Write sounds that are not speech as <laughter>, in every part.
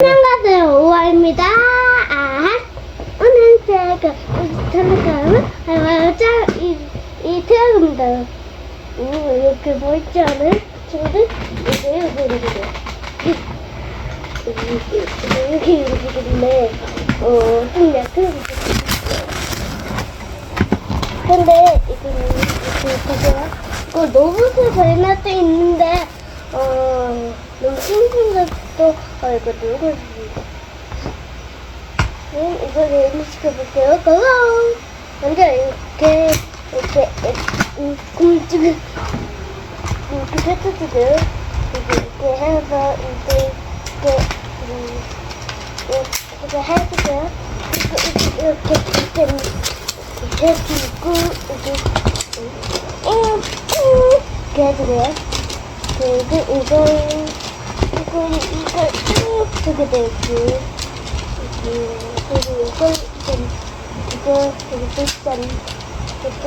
안녕하세요. 오아입니다. 아 오늘 제가 전화가는 알바자 이이 태양입니다. 오 이렇게 보이지 않을 친구들? 이게 여기 여기 이렇게 이렇게 있는데 어좀 약간 근데 이거는 이렇게 보세요. 이거 너무 세발날 때 있는데 어 너무 심심해도 어 이거 누구 네, 이걸 연습시켜볼게요. 고고! 먼저 이렇게, 이렇게, 음, 굶주고, 이렇게 펼쳐주고, 이렇게, 이렇게 해 그리고 이걸, 두게 되고, 그리고 이걸 좀 이거 그리고 짠 그리고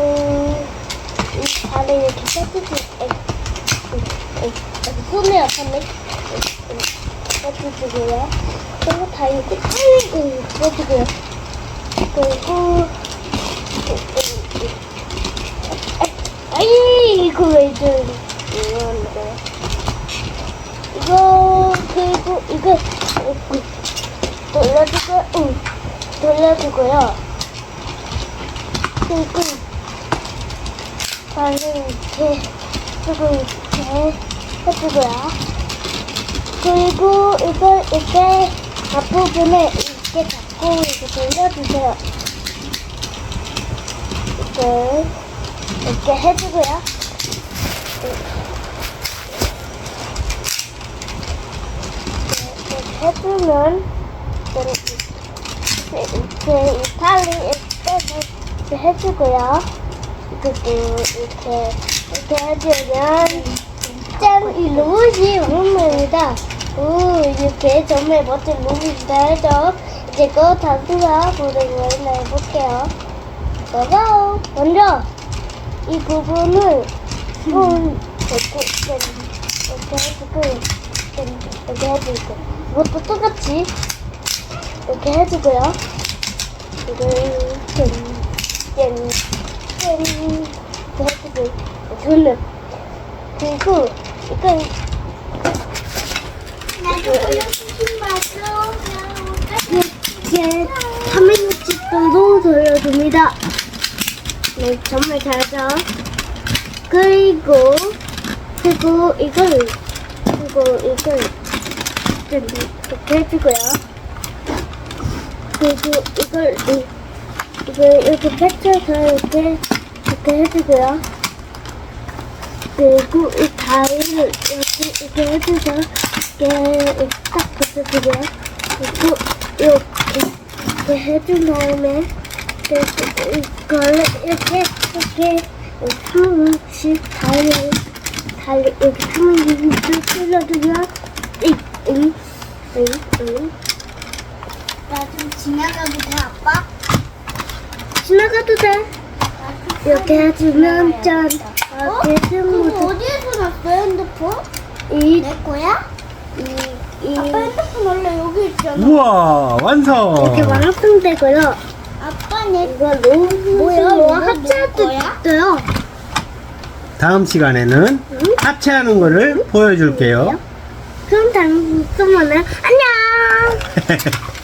이 발에 이렇게 빼주고 손에 아팠네 빼주고요 그리고 다 이렇게 아이고 빼주고요 그리고 아이 이거 왜 이거 이거 그리고 이거 돌려주고, 응, 돌려주고요. 그리고, 발을 이렇게, 그리고 이렇게 해주고요. 그리고 이걸 이렇게 앞부분에 이렇게 잡고 이렇게 돌려주세요. 이렇게, 이렇게 해주고요. 해주면, 이렇게 이탈리 이렇게 해주고요. 그리고 이렇게 이렇게 해주면 짠! 이 로봇이 완성입니다. 오 이렇게 정말 멋진 로봇이다 해서 이제 거 단수가 보내고 해볼게요. 고고! 먼저 이 부분을 손 이렇게 이렇게 해주고 이렇게 해주고 이것도 똑같이 이렇게 해주고요. 이걸 짠, 짠, 짠 이렇게 해주고 손을 그리고 이걸 이렇게 삼행육집도 돌려줍니다. 네, 정말 잘하죠. 그리고 그리고 이걸 그리고 이걸 짠, 이렇게 해주고요. 그리고 이걸 이- 이걸 이렇게 펼쳐서 이렇게 이렇게 해주고요. 그리고 이 가위를 이렇게 이렇게 해줘서 이렇게 딱 붙여주고요. 그리고 이렇게 이렇게 해준 다음에 그리고 이걸 이렇게 이렇게 한 번씩 다리 다리 이렇게 한 번씩 찔러주고요. 잉잉잉잉 나좀 지나가도 돼, 아빠? 지나가도 돼. 이렇게 해주면 짠. 어? 이렇게 그거 해주면 어디에서 났어요, 핸드폰? 이, 내 거야? 이, 이, 아빠 핸드폰 원래 여기 있잖아. 우와 완성 이렇게 완성되고요. 아빠 내 이거 너무 뭐야? 이거 합체할 때? 있어요. 다음 시간에는 응? 합체하는 거를 보여줄게요 그럼 다음 주면은 안녕. <laughs>